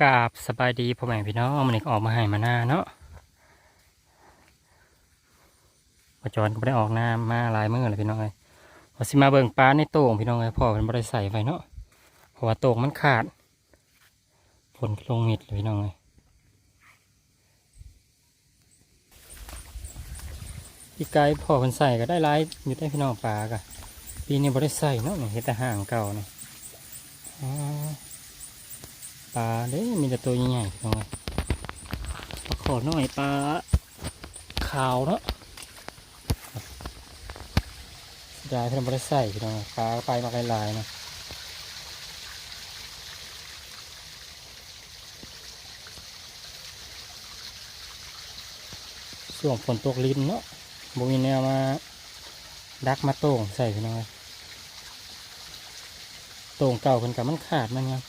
กาบสบายดีพ่อแม่พี่น้องมันนี่ก็ออกมาให้มาหน้าเนาะมาจอนก็ไม่ได้ออกน้ำมาหลายมื้อเลยพี่น้องเลยว่าสิมาเบิ่งปลาในโต่งพี่น้องเลยพ่อเป็นบ่ได้ใส่ไว้เนาะเพราะว่าโต่งมันขาดฝนลงมิดเลยพี่น้องเลยปีกไก่พ่อเพิ่นใส่ก็ได้ลายอยู่ได้พี่น้องปลากะปีนี้บ่ได้ใส่เนาะเฮ็ดแต่ห่างเก่าเนี่อ๋อ ปลาเด้มีแต่ตัวใหญ่ๆตรงนี้ปลาขอหน่อยปลาขาวเนาะได้เพิ่นบ่ได้ใส่พี่น้องปลาไปมาหลายๆนะช่วงฝนตกลิ้นเนาะบ่มีแนวมาดักมาโต่งใส่พี่น้องเอ้ยโต่งเก่าเพิ่นกับมันขาดมันยัง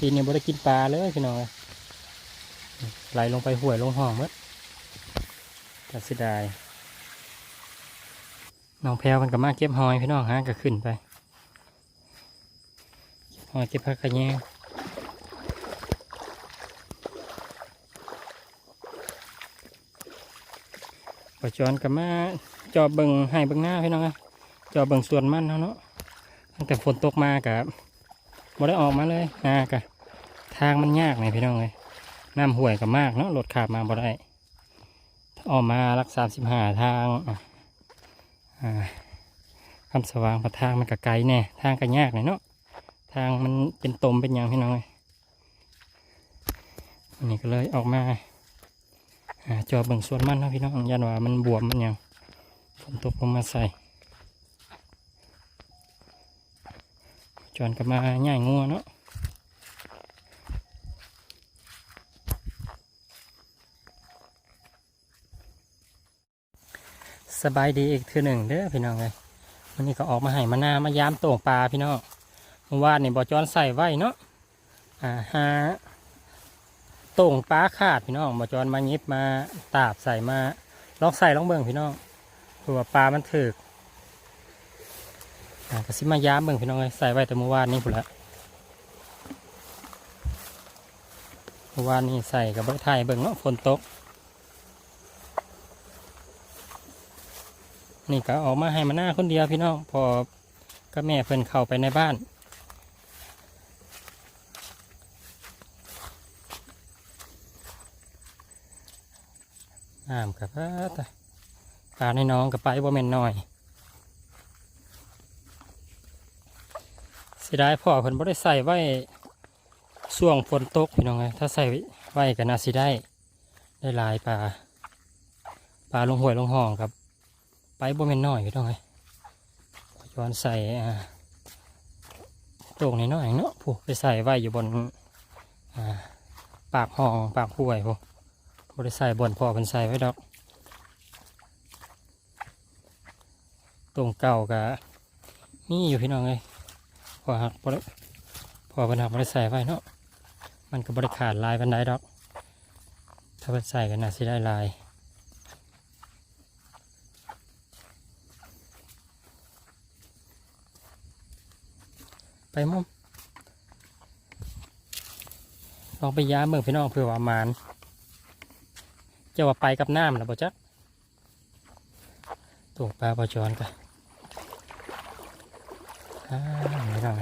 ปีนี้บ่ได้กินปลาเลยพี่น้องไหลลงไปห่วยลงห้องมดตัดสิดายน้องแพรวมันก็มาเก็บหอยพี่น้องฮะก็ขึ้นไปหอยเก็บผักกระแยงปจอนกับมาจอบเบิงให้เบิงหน้าพี่น้องเอ้ยจอบเบิงส่วนมันเนาะเนาะตั้งแต่ฝนตกมากับบ่ได้ออกมาเลยนากะ ทางมันยากไงพี่น้องเลยน้ำห่วยกับมากเนาะรถขับมาบ่ได้ออกมารักษาสิบห้าทางอ่าคำสว่างพระทางมันกไกลแน่ทางก็ยากหน่อยเนาะทางมันเป็นตมเป็นยังพี่น้องเลยอันนี้ก็เลยออกมาอ่าจอเบิ่งส่วนมันนะพี่น้องยันว่ามันบวมมันยังฝนตกลงมาใส่จอนกลับมาง่ายงัวเนาะ สบายดีอีกทีหนึ่งเด้อพี่น้องเลยวันนี้ก็ออกมาให้มานามายามโต่งปลาพี่น้องเมื่อวานนี่บ่อจอนใส่ไว้เนาะอ่าหาโต่งปลาขาดพี่น้องบ่อจอนมายิบมาตาบใส่มาลองใส่ลองเบิ่งพี่น้องเผื่อว่าปลามันถึกอ่าก็สิมายามเบิ่งพี่น้องเลยใส่ไว้แต่เมื่อวานนี้พุ่นละเมื่อวานนี้ใส่กับเบิ่งไทยเบิ่งเนาะฝนตก นี่ก็ออกมาให้มาหน้าคนเดียวพี่น้องพอก็แม่เพิ่นเข้าไปในบ้านน้ำกับป้าปลาในน้องกับไปบ่แม่นน้อยเสียดายพ่อเพิ่นบ่ได้ใส่ไว้ช่วงฝนตกพี่น้องไงถ้าใส่ไว้ก็น่าสิได้ได้หลายปลาปลาลงห้วยลงห้องครับ ไปบ่แม่นน้อยพี่น้องไงย้อนใส่อ่าโต่งน้อยเนาะผู้ไปใส่ไว้อยู่บนอ่าปากห้องปากห้วยผู้บ่ได้ใส่บนพ่อเพิ่นใส่ไว้ดอกต่งเก่าก็มีอยู่พี่น้องเลยพอหักบ่ได้พอเพิ่นหักบ่ได้ใส่ไว้เนาะมันก็บ่ได้ขาดลายปานใดดอก ถ้าเพิ่นใส่ก็น่าสิได้ลาย ไปมุมลองไปย้าเบิ่งพี่น้องเพื่อว่ามานจะว่าไปกับน้ำแล้วบ่จ๊ะตัวปลาปลาจอนกันอ่าไม่ได้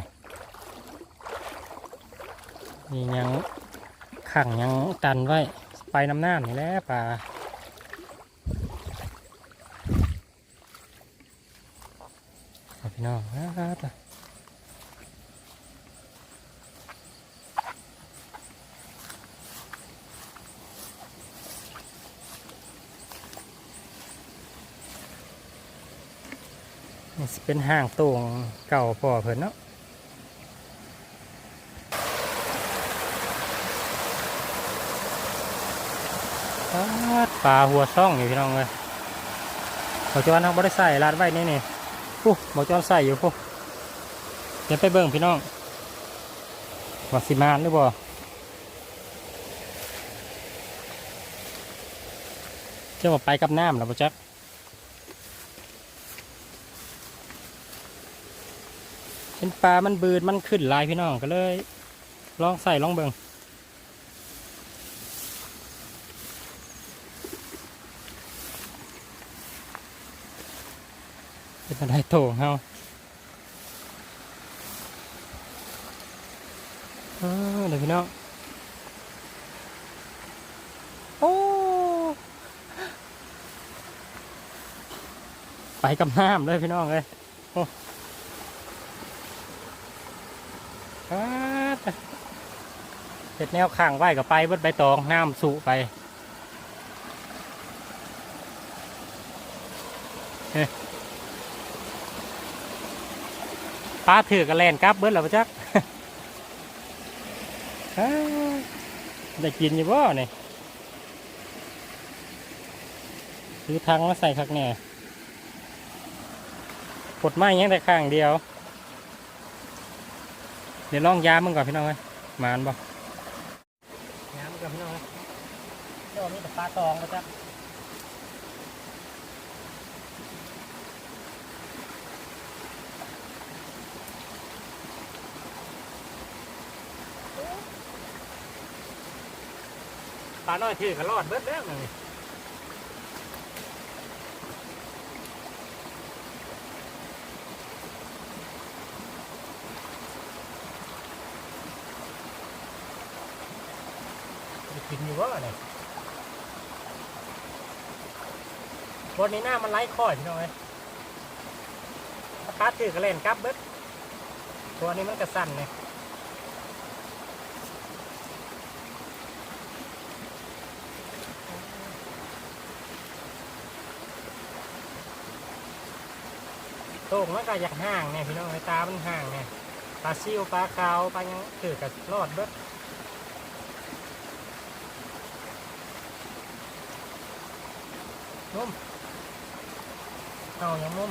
นี่ยังขังยังตันไว้ ไปน้ำน้ำนี่แหละปลาพี่น้องครับ เป็นห้างโต่งเก่าพอเพิ่นเนาะปลาหัวซ่องอยู่พี่น้องเลยหมอจอนเขาบ่ได้ใส่ลาดไว้นี่นี่ปุ๊หมอจอนใส่อยู่ปุ๊เดี๋ยวไปเบิ่งพี่น้องว่าสิมานหรือบ่เจ้าว่าไปกับน้ำแล้วบ่จัก เป็นปลา มันบืนมันขึ้นลายพี่น้องก็เลย ลองใส่ลองเบิ่งเป็นอะไรโถงเฮาเออเดี๋ยวพี่น้อง โอ้ ไปกับน้ำเลยพี่น้องเลยโอ้อาด เห็ดแนวข้างไว้กับไปเบิดใบตองน้ำสุไปเฮ้ยปลาถือกระแลนกลับเบิดแล้วปจักได้กินอยู่บ่เนี่ยซื้อทังมาใส่คักแน่กดไม้ยังแต่ข้างเดียว เดี๋ยวลองยามมึงก่อนพี่น้องเอ้ยมานบ่ยามมึงก่อนพี่น้องเอ้ยเดี๋ยวมีแต่ปลาตองมาจ้ะปลาน้อยถือกระรอดเบิดแล้วนี่ กินอยู่ว่าเนี่ยบนนี้หน้ามันไล่คอยพี่น้องเอ้ยถ้าคัดถือกระเล่นกับเบิดตัวนี้มันกระสั่นเนี่ยโต่งมันก็อยากห่างเนี่ยพี่น้องไอ้ยตามันห่างเนี่ยปลาซิวปลาขาวปลายังถือกับรอดเบิด นุ่มเอาอย่างนุ่ม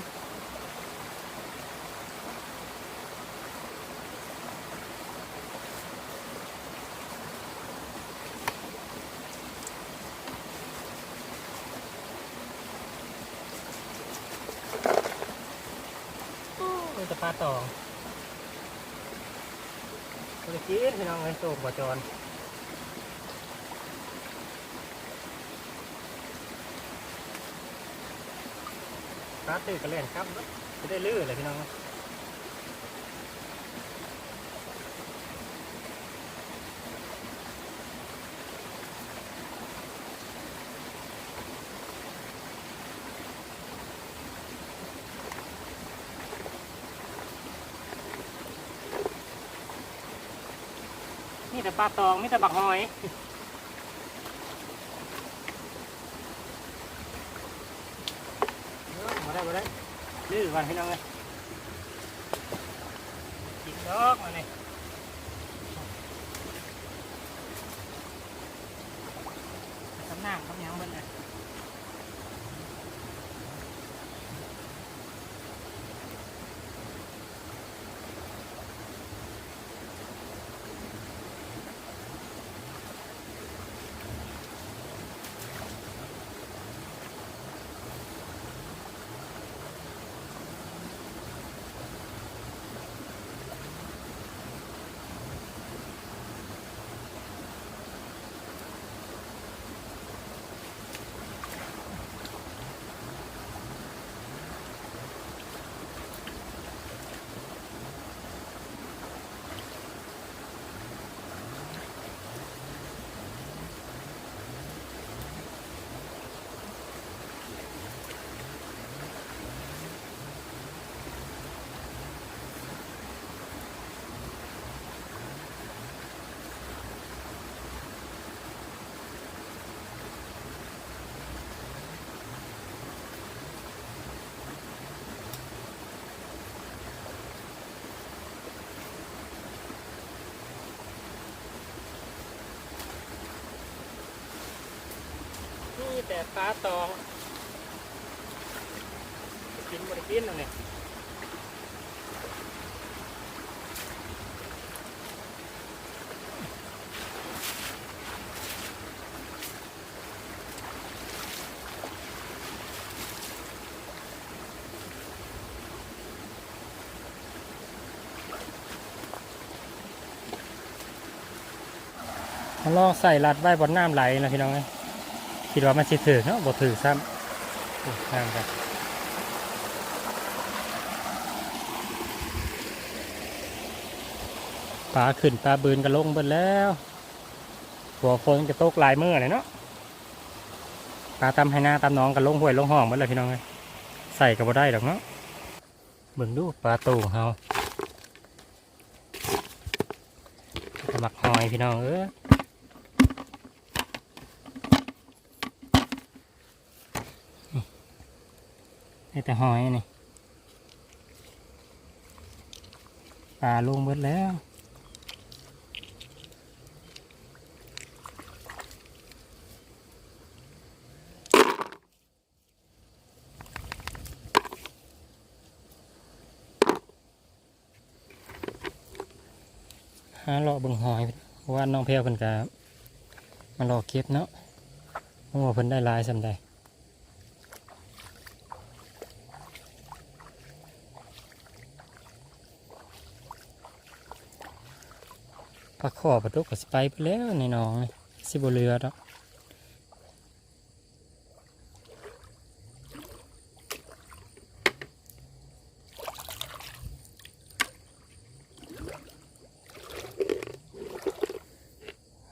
จะปลาต่องมันจะกินพี่น้องเลยโตกว่าจร ปลาตื่นกระเล่นครับจะได้ลื้อเลยพี่น้องนี่แต่ปลาตองนี่แต่บักหอย เออมาได้มาได้ ลื้อก่อนให้น้องเลยจิกดอกมาเนี่ยสำนักคำยังเบิ้ลเแดดฟ้าตองกินบริกินเอาเนี่ยลองใส่ลัดไว้บนน้ำไหลนะพี่น้องเอ้ คิดว่ามันสิถือเนาะบ่ถือซ้ำโอ้น้ำกันปลาขึ้นปลาบืนก็ลงเบิดแล้วหัวฝนจะตกลายมือเลยเนาะปลาตำให้หน้าตำน้องก็ลงห้วยลงห้องเบิดเลยพี่น้องเอ้ยใส่ก็บ่ได้ดอกเนาะเบิ่งดูปลาตูเฮากระมักหอยพี่น้องเออ ได้แต่หอยนี่ปลาลงเบิดแล้วหาเลาะเบิ่งหอยว่าน้องเพลวเพิ่นกะมารอเก็บเนาะเพราะว่าเพิ่นได้ลายสำใด ปลาขอประตูกก็สไปไปแล้วในหนองสิบเรือดอก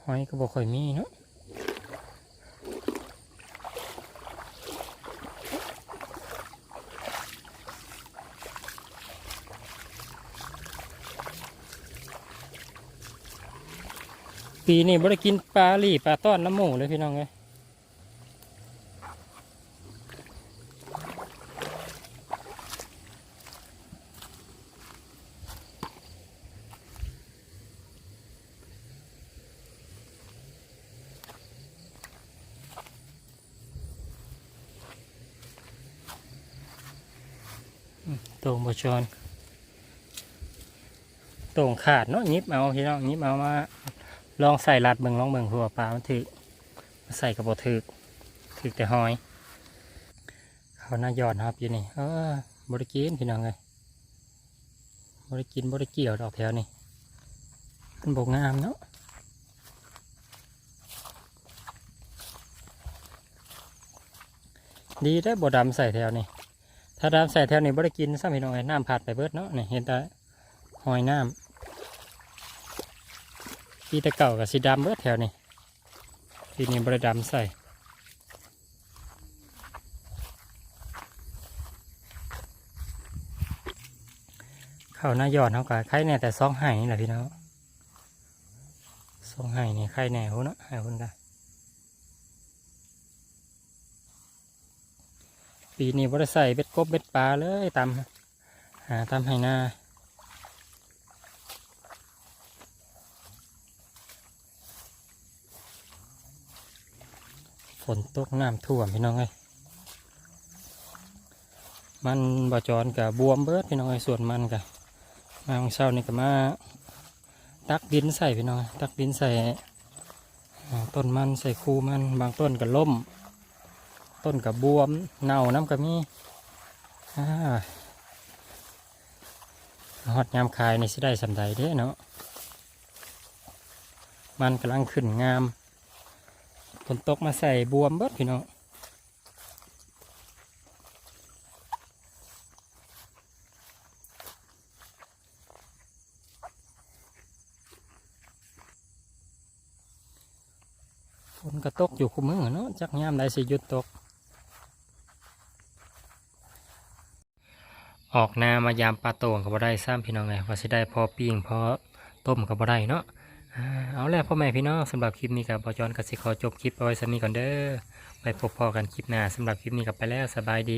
หอยก็บ่ค่อยมีเนาะ ปีนี้บ่ได้กินปลาหลีปลาต้อนน้ำหมูเลยพี่น้องเอ้ยต่งบชอนต่งขาดเนาะยิบเอาพี่น้องยิบเอามา ลองใส่ลัดเบิงลองเบิงหัวปลามันถือใส่กระบอกถือถือแต่หอย เขาหน้ายอดนะครับอยู่นี่เออบริกินพี่น้องเลยบริกินบริเกี่ยวดอกแถวนี่มันบกงามเนาะดีได้อบดำใส่แถวนี่ถ้าดำใส่แถวนี่บริกินซ้ำพี่น้องเลยน้ำผัดไปเบิดเนาะนี่เห็นแต่หอยน้ำ ปีแต่เก่ากับสีดำเบิดแถวนี้ทีนี้บริดำใส่เข้าหน้ายอดเขากับไข่แน่แต่ซองไห้นี่แหละพี่น้องซองไห้นี่ไข่แน่หุ่นเนะไห้หุ่นกันปีนี้บริใส่เบ็ดกบเบ็ดปลาเลยตำหาตำไห้หน้า ฝนตกน้ำท่วมพี่น้องเอ้ยมันบาจรกับบวมเบิดพี่น้องเอ้ยส่วนมันกับมาของเช้านี่ก็มาตักดินใส่พี่น้องเอ้ตักดินใส่ต้นมันใส่คูมันบางต้นก็ล่ม ต้นกับบวมเน่าน้ำก็มีอ่าฮอดยามคายนี่สิได้สำใดเด้เนาะมันกำลังขึ้นงาม ฝนตกมาใส่บวมเบิดพี่น้องฝนก็ตกอยู่คุมือเนาะจักยามใดสิหยุดตก ออกนามายามปลาโต่งก็บ่ได้ซ้ำพี่น้องไงว่าสิได้พอปิ้งพอต้มก็บ่ได้เนาะ เอาแล้วพ่อแม่พี่น้องสำหรับคลิปนี้กับบอจอนกสิขอจบคลิปเอาไว้สำนี้ก่อนเด้อไปพบพอกันคลิปหน้าสำหรับคลิปนี้กับไปแล้วสบายดี